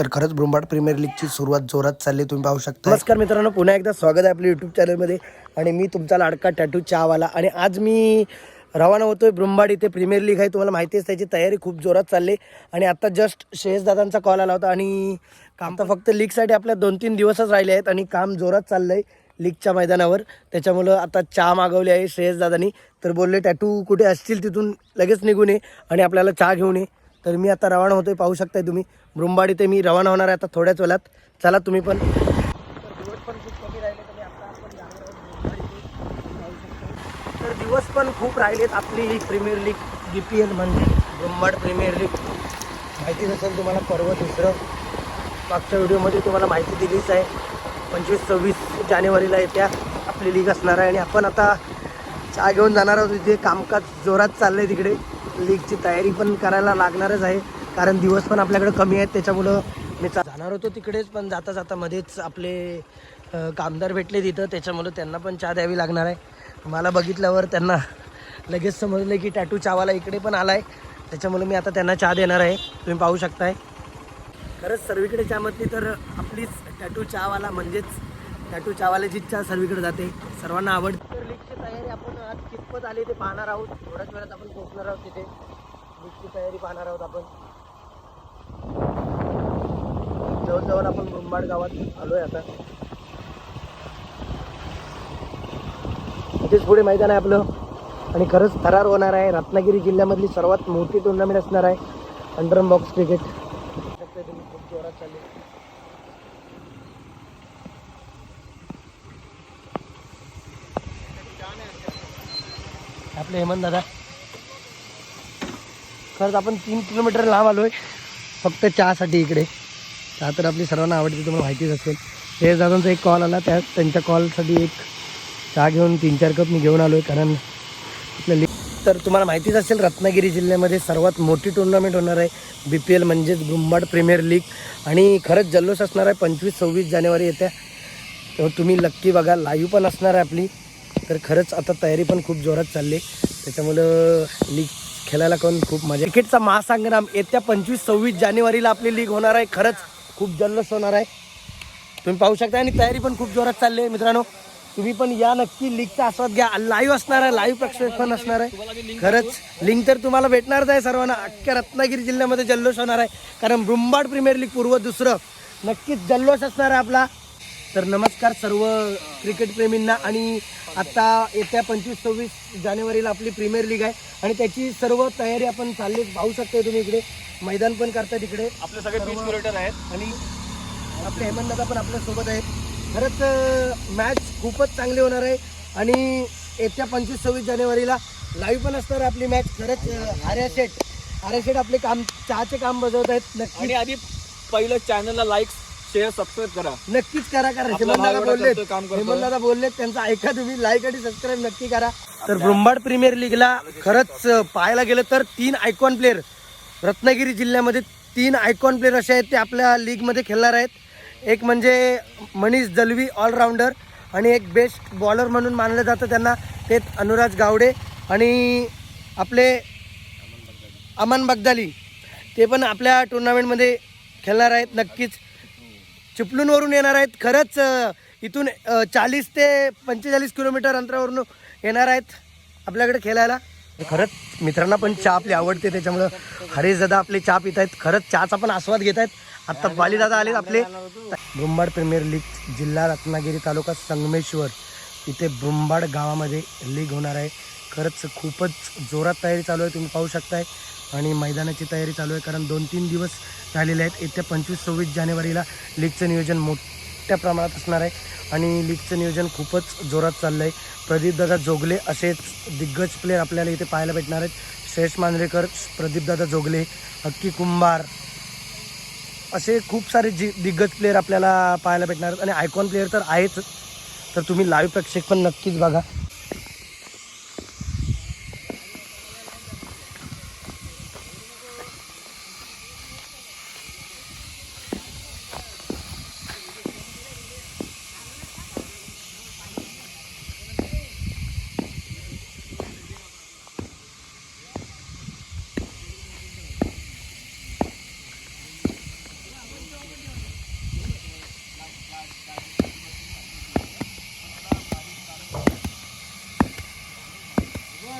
तर खरंच ब्रुंबाड प्रीमियर लीगची सुरुवात जोरात चालली तुम्ही पाहू शकता नमस्कार मित्रांनो पुन्हा एकदा स्वागत आहे आपल्या यूट्यूब चॅनलमध्ये आणि मी तुमचा लाडका टॅटू चहावाला. आणि आज मी रवाना होतोय ब्रुंबाड इथे प्रीमियर लीग आहे तुम्हाला माहिती आहे त्याची तयारी खूप जोरात चालली. आणि आता जस्ट शेष दादांचा कॉल आला होता. आणि काम तर फक्त लीगसाठी आपल्या दोन तीन दिवसच राहिले आहेत आणि काम जोरात चाललं आहे लीगच्या मैदानावर. त्याच्यामुळं आता चहा मागवली आहे श्रेयस दादानी. तर बोलले टॅटू कुठे असतील तिथून लगेच निघून ये आणि आपल्याला चहा घेऊन ये. तर मी आता रवाना होतोय पाहू शकताय तुम्ही. ब्रुंबाडी इथे मी रवाना होणार आहे आता थोड्याच वेळात. चला तुम्ही पण. तर दिवस पण खूप राहिलेत आपली premier league B P L म्हणजे ब्रुंबाड प्रीमियर लीग. माहिती नसेल तुम्हाला पर्व दुसरं. मागच्या व्हिडिओमध्ये तुम्हाला माहिती दिलीच आहे. पंचवीस सव्वीस जानेवारीला येत्या आपली लीग असणार आहे आणि आपण आता चहा घेऊन जाणार आहोत. इथे कामकाज जोरात चाललं आहे तिकडे. लीगची तयारी पण करायला लागणारच आहे. कारण दिवस पण आपल्याकडे कमी आहेत त्याच्यामुळं मी जाणार होतो तिकडेच पण जाता जाता मध्येच आपले कामदार भेटले तिथं. त्याच्यामुळं त्यांना पण चहा द्यावी लागणार आहे. मला बघितल्यावर त्यांना लगेच समजलं की टॅटू चहावाला इकडे पण आला आहे त्याच्यामुळे मी आता त्यांना चहा देणार आहे. तुम्ही पाहू शकताय. खरंच सर्वीकडे चहा म्हटली तर आपलीच टॅटू चहावाला म्हणजेच टॅटू चहावाल्याची चहा सर्वीकडे जाते सर्वांना आवडते तर लीगची तयारी आपण आज कितपत आली ते पाहणार आहोत. थोड्याच वेळात आपण पोहोचणार आहोत तिथे. लीगची तयारी पाहणार आहोत आपण. जवळजवळ आपण मुंबाड गावात आलो आहे आता. इथेच पुढे मैदान आहे आपलं. आणि खरंच थरार होणार आहे. रत्नागिरी जिल्ह्यामधली सर्वात मोठी टुर्नामेंट असणार आहे. अंडरम बॉक्स क्रिकेट तुम्ही खूप जोरात चालली आपले हेमंत दादा. खरंच आपण तीन किलोमीटर लांब आलो आहे फक्त चहासाठी इकडे. चहा तर आपली सर्वांना आवडते तुम्हाला माहितीच असेल. हे दादांचा एक कॉल आला त्या त्यांच्या कॉलसाठी एक चहा घेऊन तीन चार कप मी घेऊन आलो आहे कारण आपल्या तर तुम्हाला माहितीच असेल रत्नागिरी जिल्ह्यामध्ये सर्वात मोठी टुर्नामेंट होणार आहे. बी पी एल म्हणजेच गुंबाड प्रीमियर लीग आणि खरंच जल्लोष असणार आहे पंचवीस सव्वीस जानेवारी येत्या. तर तुम्ही नक्की बघा लाईव्ह पण असणार आहे आपली. तर खरंच आता तयारी पण खूप जोरात चालली. आहे. त्याच्यामुळं लीग खेळायला पण खूप मजा क्रिकेटचा महासंग्राम येत्या पंचवीस सव्वीस जानेवारीला आपली लीग होणार आहे. खरंच खूप जल्लोष होणार आहे. तुम्ही पाहू शकता आणि तयारी पण खूप जोरात चालली आहे मित्रांनो. तुम्ही पण या नक्की लीगचा आस्वाद घ्या. लाईव्ह असणार आहे लाईव्ह प्रक्षेपण असणार आहे. खरंच लिंक तर तुम्हाला भेटणारच आहे सर्वांना. अख्ख्या रत्नागिरी जिल्ह्यामध्ये जल्लोष होणार आहे. कारण ब्रुंबाड प्रीमियर लीग पूर्व दुसरं. नक्कीच जल्लोष असणार आहे आपला. तर नमस्कार सर्व क्रिकेट प्रेमींना आणि आता येत्या पंचवीस सव्वीस जानेवारीला आपली प्रीमियर लीग आहे आणि त्याची सर्व तयारी आपण चालली पाहू शकता तुम्ही इकडे. मैदान पण करताय तिकडे आपले सगळे पिच क्युरेटर आहेत. आणि आपले हेमंत दादा पण आपल्यासोबत आहेत. खरंच मॅच खूपच चांगली होणार आहे आणि येत्या पंचवीस सव्वीस जानेवारीला लाईव्ह पण असणार आहे आपली मॅच खरंच अं, आर्या शेठ आर्या शेठ आपले काम चहाचे काम बजावत आहेत. नक्की. आणि आधी पहिलं चॅनलला लाईक शेअर सबस्क्राईब करा. नक्कीच करा कारण आपला हेमंत दादा बोलले करतोय, काम करतोय. हेमंत दादा बोलले त्यांचं ऐका तुम्ही लाईक आणि सबस्क्राईब नक्की करा. तर ब्रह्मांड प्रीमियर लीगला खरंच अं, पाहायला गेलं तर तीन आयकॉन प्लेअर रत्नागिरी जिल्ह्यामध्ये तीन आयकॉन प्लेअर असे आहेत ते आपल्या लीगमध्ये खेळणार आहेत. एक म्हणजे मनीष दलवी ऑलराऊंडर आणि एक बेस्ट बॉलर म्हणून मानलं जातं त्यांना ते अनुराज गावडे आणि आपले अमन बगदाली. ते पण आपल्या टुर्नामेंटमध्ये खेळणार आहेत नक्कीच. चिपळूणवरून येणार आहेत. खरंच इथून चाळीस ते पंचेचाळीस किलोमीटर अंतरावरून येणार आहेत आपल्याकडे खेळायला. खरंच मित्रांना पण चहा आपली आवडते. त्याच्यामुळं हरेश दादा आपले चहा पित आहेत. खरंच चहाचा पण आस्वाद घेत आहेत. आत्ता बालीदादा आले आपले. ब्रुंबाड प्रीमियर लीग जिल्हा रत्नागिरी तालुका संगमेश्वर इथे ब्रुंबाड गावामध्ये लीग होणार आहे. खरंच खूपच जोरात तयारी चालू आहे. तुम्ही पाहू शकताय. आणि मैदानाची तयारी चालू आहे कारण दोन तीन दिवस झालेले आहेत. येत्या पंचवीस सव्वीस जानेवारीला लीगचं नियोजन मोठ्या प्रमाणात असणार आहे आणि लीगचं नियोजन खूपच जोरात चाललं आहे प्रदीपदादा जोगले असेच दिग्गज प्लेअर आपल्याला इथे पाहायला भेटणार आहेत. श्रेष मांजरेकर प्रदीपदादा जोगले हक्की कुंभार असे खूप सारे जी दिग्गज प्लेअर आपल्याला पाहायला भेटणार आहेत. आणि आयकॉन प्लेअर तर आहेच. तर तुम्ही लाईव्ह प्रक्षेपण नक्कीच बघा.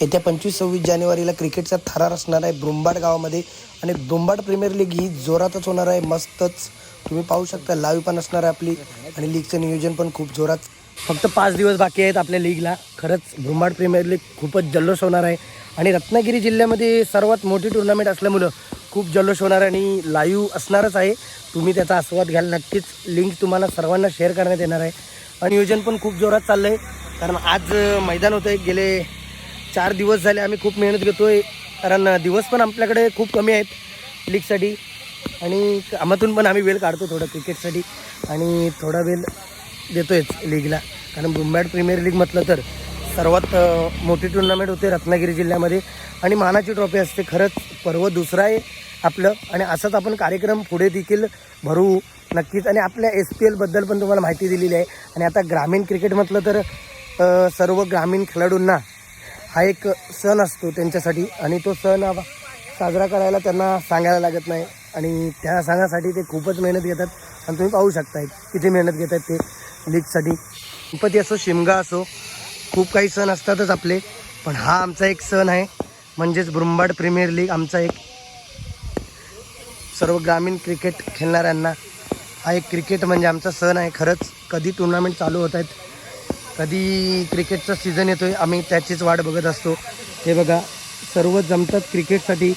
येत्या पंचवीस सव्वीस जानेवारीला क्रिकेटचा थरार असणार आहे ब्रुंबाड गावामध्ये आणि ब्रुंबाड प्रीमियर लीग ही जोरातच होणार आहे मस्तच. तुम्ही पाहू शकता लाईव्ह पण असणार आहे आपली आणि लीगचं नियोजन पण खूप जोरात. फक्त पाच दिवस बाकी आहेत आपल्या लीगला. खरंच ब्रुंबाड प्रीमियर लीग खूपच जल्लोष होणार आहे. आणि रत्नागिरी जिल्ह्यामध्ये सर्वात मोठी टुर्नामेंट असल्यामुळं खूप जल्लोष होणार आहे आणि लाईव्ह असणारच आहे. तुम्ही त्याचा आस्वाद घ्याल. नक्कीच लिंक तुम्हाला सर्वांना शेअर करण्यात येणार आहे. आणि नियोजन पण खूप जोरात चाललं आहे कारण आज मैदान होतं एक गेले चार दिवस झाले आम्ही खूप मेहनत घेतोय. कारण दिवस पण आपल्याकडे खूप कमी आहेत लीगसाठी आणि कामातून पण आम्ही वेळ काढतो थोडं क्रिकेटसाठी आणि थोडा वेळ देतोयच लीगला कारण मुंबई प्रीमियर लीग म्हटलं तर सर्वात मोठी टुर्नामेंट होते रत्नागिरी जिल्ह्यामध्ये. आणि मानाची ट्रॉफी असते. खरंच पर्व दुसरा आहे आपलं. आणि असंच आपण कार्यक्रम पुढे देखील भरू नक्कीच. आणि आपल्या एस पी एलबद्दल पण तुम्हाला माहिती दिलेली आहे. आणि आता ग्रामीण क्रिकेट म्हटलं तर सर्व ग्रामीण खेळाडूंना हा एक सण असतो त्यांच्यासाठी. आणि तो सण साजरा करायला त्यांना सांगायला लागत नाही. आणि त्या सणासाठी ते खूपच मेहनत घेतात. आणि तुम्ही पाहू शकताय किती मेहनत घेतात ते लीगसाठी. गणपती असो शिमगा असो खूप काही सण असतातच आपले. पण हा आमचा एक सण आहे. म्हणजेच ब्रुंबाड प्रीमियर लीग आमचा एक. सर्व ग्रामीण क्रिकेट खेळणाऱ्यांना हा एक क्रिकेट म्हणजे आमचा सण आहे खरंच. कधी टुर्नामेंट चालू होत आहेत कधी क्रिकेटचा सीझन येतो आहे आम्ही त्याचीच वाट बघत असतो. हे बघा सर्व जमतात क्रिकेटसाठी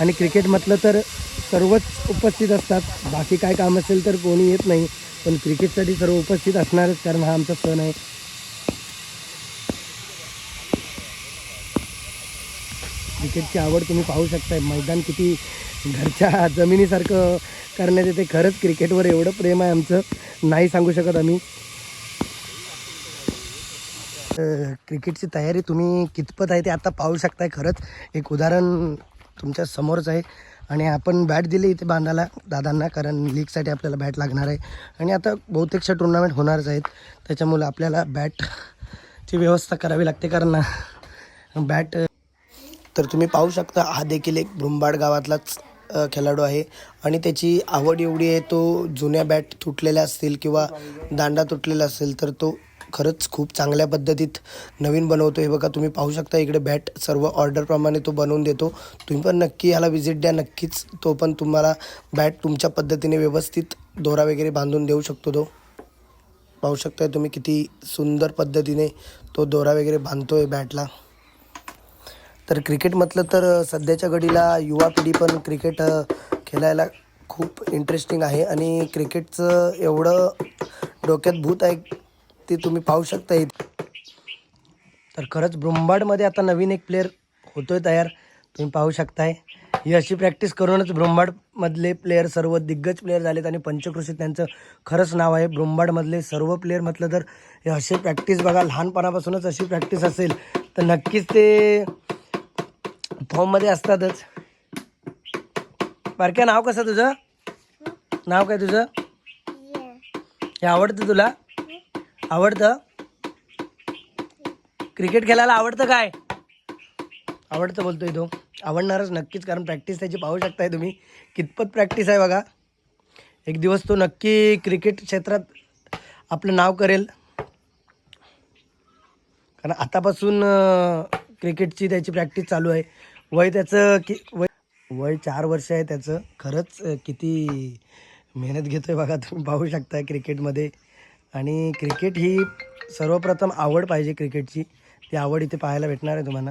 आणि क्रिकेट म्हटलं तर सर्वच उपस्थित असतात. बाकी काय काम असेल तर कोणी येत नाही. पण क्रिकेटसाठी सर्व उपस्थित असणारच कारण हा आमचा सण आहे. क्रिकेटची आवड तुम्ही पाहू शकताय. मैदान किती घरच्या जमिनीसारखं करण्यात येते. खरंच क्रिकेटवर एवढं प्रेम आहे आमचं. नाही सांगू शकत आम्ही. क्रिकेटची तयारी तुम्ही कितपत आहे ते आता पाहू शकताय खरंच. एक उदाहरण तुमच्या समोरच आहे. आणि आपण बॅट दिली इथे बांधायला दादांना कारण लीगसाठी आपल्याला बॅट लागणार आहे. आणि आता बहुतेकशा टुर्नामेंट होणारच आहेत. त्याच्यामुळं आपल्याला बॅटची व्यवस्था करावी लागते कारण बॅट तर तुम्ही पाहू शकता हा देखील एक ब्रुंबाड गावातलाच खेळाडू आहे. आणि त्याची आवड एवढी आहे तो जुन्या बॅट तुटलेल्या असतील किंवा दांडा तुटलेला असेल तर तो खरंच खूप चांगल्या पद्धतीत नवीन बनवतो. हे बघा तुम्ही पाहू शकता इकडे बॅट सर्व ऑर्डरप्रमाणे तो बनवून देतो. तुम्ही पण नक्की याला व्हिजिट द्या. नक्कीच तो पण तुम्हाला बॅट तुमच्या पद्धतीने व्यवस्थित दोरा वगैरे बांधून देऊ शकतो तो. पाहू शकताय तुम्ही किती सुंदर पद्धतीने तो दोरा वगैरे बांधतो आहे बॅटला तर क्रिकेट म्हटलं तर सध्याच्या घडीला युवा पिढी पण क्रिकेट खेळायला खूप इंटरेस्टिंग आहे. आणि क्रिकेटचं एवढं डोक्यात भूत आहे ते तुम्ही पाहू शकता इथे तर खरंच ब्रह्मांडमध्ये आता नवीन एक प्लेअर होतोय तयार. तुम्ही पाहू शकताय. ही अशी प्रॅक्टिस करूनच ब्रह्मांडमधले प्लेअर सर्व दिग्गज प्लेअर झालेत आणि पंचकृषीत त्यांचं खरंच नाव आहे. ब्रह्मांडमधले सर्व प्लेअर म्हटलं तर हे असे प्रॅक्टिस बघा लहानपणापासूनच अशी प्रॅक्टिस असेल तर नक्कीच ते फॉर्ममध्ये असतातच. बारक्या नाव कसं तुझं? नाव काय तुझं? हे आवडतं तुला? आवडतं? क्रिकेट खेळायला आवडतं काय? आवडतं बोलतोय तो. आवडणारच नक्कीच कारण प्रॅक्टिस त्याची पाहू शकताय तुम्ही. कितपत प्रॅक्टिस आहे बघा. एक दिवस तो नक्की क्रिकेट क्षेत्रात आपलं नाव करेल. कारण आतापासून क्रिकेटची त्याची प्रॅक्टिस चालू आहे. वय त्याचं कि वय वय चार वर्ष आहे त्याचं. खरंच किती मेहनत घेतोय बघा तुम्ही. पाहू शकता क्रिकेटमध्ये. आणि क्रिकेट ही सर्वप्रथम आवड पाहिजे क्रिकेटची ती आवड इथे पाहायला भेटणार आहे तुम्हाला.